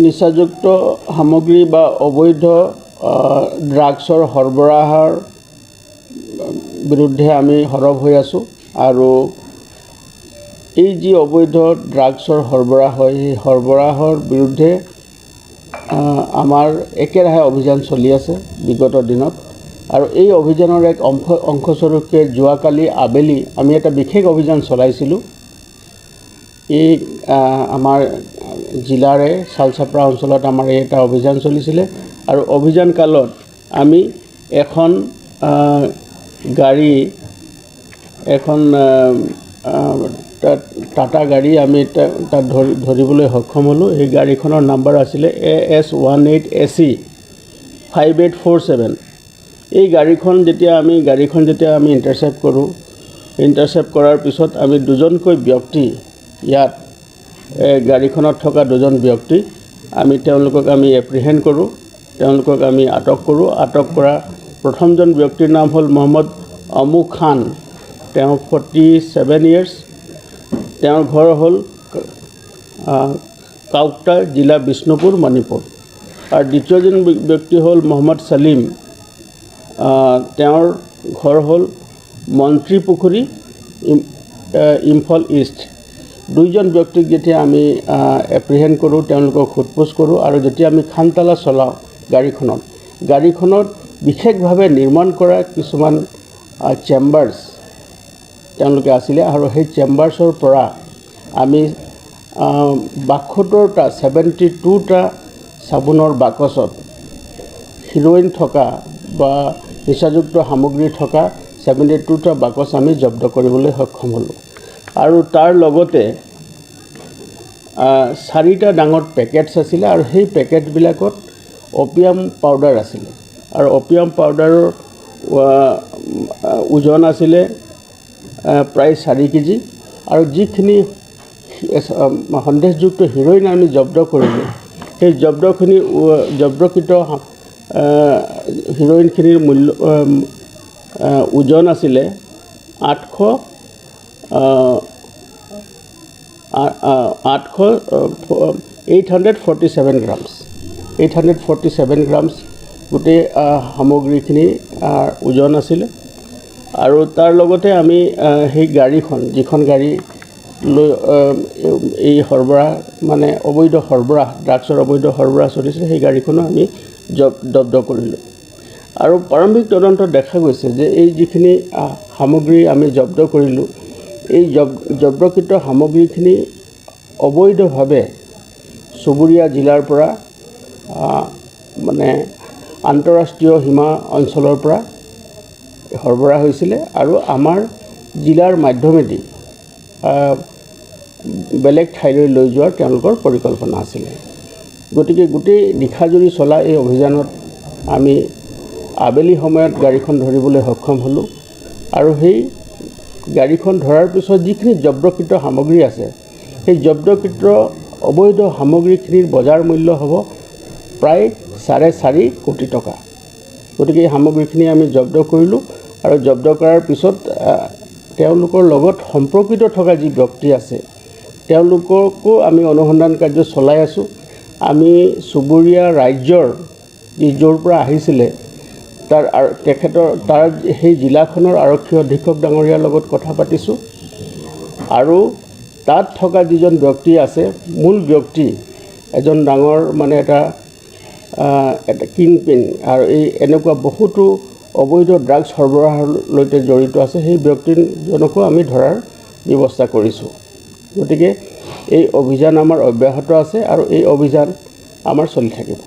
নিচাযুক্ত সামগ্ৰী বা অবৈধ ড্ৰাগছৰ সৰবৰাহৰ বিৰুদ্ধে আমি সৰব হৈ আছোঁ। আৰু এই যি অবৈধ ড্ৰাগছৰ সৰবৰাহ হয় সেই সৰবৰাহৰ বিৰুদ্ধে আমাৰ একেৰাহে অভিযান চলি আছে বিগত দিনত। আৰু এই অভিযানৰ এক অংশ, অংশস্বৰূপে যোৱাকালি আবেলি আমি এটা বিশেষ অভিযান চলাইছিলোঁ। এই আমাৰ জিলাৰে চালচাপৰা অঞ্চলত আমাৰ এই এটা অভিযান চলিছিলে। আৰু অভিযান কালত আমি এখন গাড়ী, এখন টাটা গাড়ী আমি তাত ধৰি, ধৰিবলৈ সক্ষম হ'লোঁ। সেই গাড়ীখনৰ নাম্বাৰ আছিলে A S one eight A C, five eight four seven. এই গাড়ীখন যেতিয়া আমি, গাড়ীখন যেতিয়া আমি ইণ্টাৰচেপ্ট কৰোঁ ইণ্টাৰচেপ্ট কৰাৰ পিছত আমি দুজনকৈ ব্যক্তি ইয়াত গাড়ীখনত থকা দুজন ব্যক্তি, আমি তেওঁলোকক আমি এপ্ৰিহেণ্ড কৰোঁ, তেওঁলোকক আমি আটক কৰোঁ। আটক কৰা প্ৰথমজন ব্যক্তিৰ নাম হ'ল মহম্মদ অমু খান। তেওঁ ফৰ্টি ছেভেন ইয়েৰ্ছ তেওঁৰ ঘৰ হ'ল কাউকটা জিলা বিষ্ণুপুৰ, মণিপুৰ। আৰু দ্বিতীয়জন ব্যক্তি হ'ল মহম্মদ ছালিম। তেওঁৰ ঘৰ হ'ল মন্ত্ৰী পুখুৰী ইম্ফল ইষ্ট। দুইজন ব্যক্তিক যেতিয়া আমি এপ্ৰিহেণ্ড কৰোঁ, তেওঁলোকক সোধপোছ কৰোঁ আৰু যেতিয়া আমি খানতালা চলাওঁ গাড়ীখনত গাড়ীখনত বিশেষভাৱে নিৰ্মাণ কৰা কিছুমান চেম্বাৰ্ছ তেওঁলোকে আছিলে আৰু সেই চেম্বাৰ্ছৰ পৰা আমি বাসত্তৰটা ছেভেণ্টি টুটা চাবোনৰ বাকচত হিৰ'ইন থকা বা নিচাযুক্ত সামগ্ৰী থকা ছেভেণ্টি টুটা বাকচ আমি জব্দ কৰিবলৈ সক্ষম হ'লোঁ। আৰু তাৰ লগতে চাৰিটা ডাঙৰ পেকেটছ আছিলে আৰু সেই পেকেটবিলাকত অপিয়াম পাউডাৰ আছিলে। আৰু অপিয়াম পাউডাৰৰ ওজন আছিলে প্ৰায় চাৰি কেজি। আৰু যিখিনি সন্দেহযুক্ত হিৰ'ইন আমি জব্দ কৰিলোঁ, সেই জব্দখিনি জব্দকৃত হিৰ'ইনখিনিৰ মূল্য ওজন আছিলে আঠশ আহ, আ- আ- আঠশ eight hundred forty seven grams eight hundred forty seven grams গোটেই সামগ্ৰীখিনি ওজন আছিলে। আৰু তাৰ লগতে আমি সেই গাড়ীখন যিখন গাড়ী লৈ এই সৰবৰাহ মানে অবৈধ সৰবৰাহ ড্ৰাগছৰ অবৈধ সৰবৰাহ চলিছিলে সেই গাড়ীখনো আমি জব জব্দ কৰিলোঁ। আৰু প্ৰাৰম্ভিক তদন্তত দেখা গৈছে যে এই যিখিনি সামগ্ৰী আমি জব্দ কৰিলোঁ এই জব জব্দকৃত সামগ্ৰীখিনি অবৈধভাৱে চুবুৰীয়া জিলাৰ পৰা মানে আন্তঃৰাষ্ট্ৰীয় সীমা অঞ্চলৰ পৰা সৰবৰাহ হৈছিলে আৰু আমাৰ জিলাৰ মাধ্যমেদি বেলেগ ঠাইলৈ লৈ যোৱাৰ তেওঁলোকৰ পৰিকল্পনা আছিলে। গতিকে গোটেই নিশাজুৰি চলা এই অভিযানত আমি আবেলি সময়ত গাড়ীখন ধৰিবলৈ সক্ষম হ'লোঁ আৰু সেই গাড়ীখন ধৰাৰ পিছত যিখিনি জব্দকৃত সামগ্ৰী আছে সেই জব্দকৃত অবৈধ সামগ্ৰীখিনিৰ বজাৰ মূল্য হ'ব প্ৰায় চাৰে চাৰি কোটি টকা। গতিকে এই সামগ্ৰীখিনি আমি জব্দ কৰিলোঁ আৰু জব্দ কৰাৰ পিছত তেওঁলোকৰ লগত সম্পৰ্কিত থকা যি ব্যক্তি আছে তেওঁলোককো আমি অনুসন্ধান কাৰ্য চলাই আছোঁ। আমি চুবুৰীয়া ৰাজ্যৰ যি য'ৰ পৰা আহিছিলে তাৰ আৰু তেখেতৰ তাৰ সেই জিলাখনৰ আৰক্ষী অধীক্ষক ডাঙৰীয়াৰ লগত কথা পাতিছোঁ। আৰু তাত থকা যিজন ব্যক্তি আছে মূল ব্যক্তি এজন ডাঙৰ মানে এটা এটা কিং পিন আৰু এই এনেকুৱা বহুতো অবৈধ ড্ৰাগছ সৰবৰাহৰ সৈতে জড়িত আছে সেই ব্যক্তিজনকো আমি ধৰাৰ ব্যৱস্থা কৰিছোঁ। গতিকে এই অভিযান আমাৰ অব্যাহত আছে আৰু এই অভিযান আমাৰ চলি থাকিব।